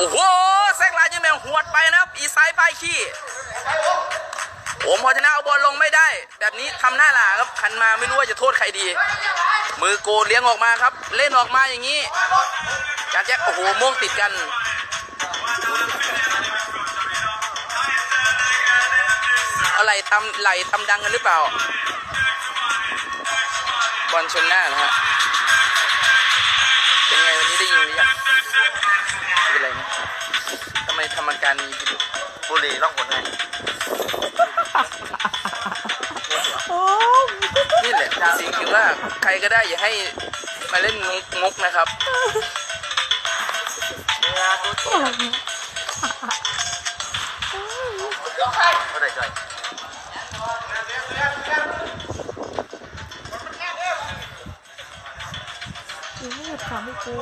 โอ้โหแซงลายยังแมวหวดไปนะครับ อีไซป้ายขี้ผมพอชนะเอาบอลลงไม่ได้ แบบนี้ทำหน้าหลาครับหันมาไม่รู้ว่าจะโทษใครดี มือโกเลี้ยงออกมาครับ เล่นออกมาอย่างนี้จานแจ็คโอ้โหม่วงติดกันอาไหลทำไหลทำดังกันหรือเปล่าบอลชนหน้านะฮะ อาการนี้พี่ดูบุหรี่ล่องหนไงโอ้นี่แหละสิ่งคือว่าใครก็ได้อย่าให้มาเล่นงกงกนะครับก็ได้จ่อยยไม่หยุดถามพี่กู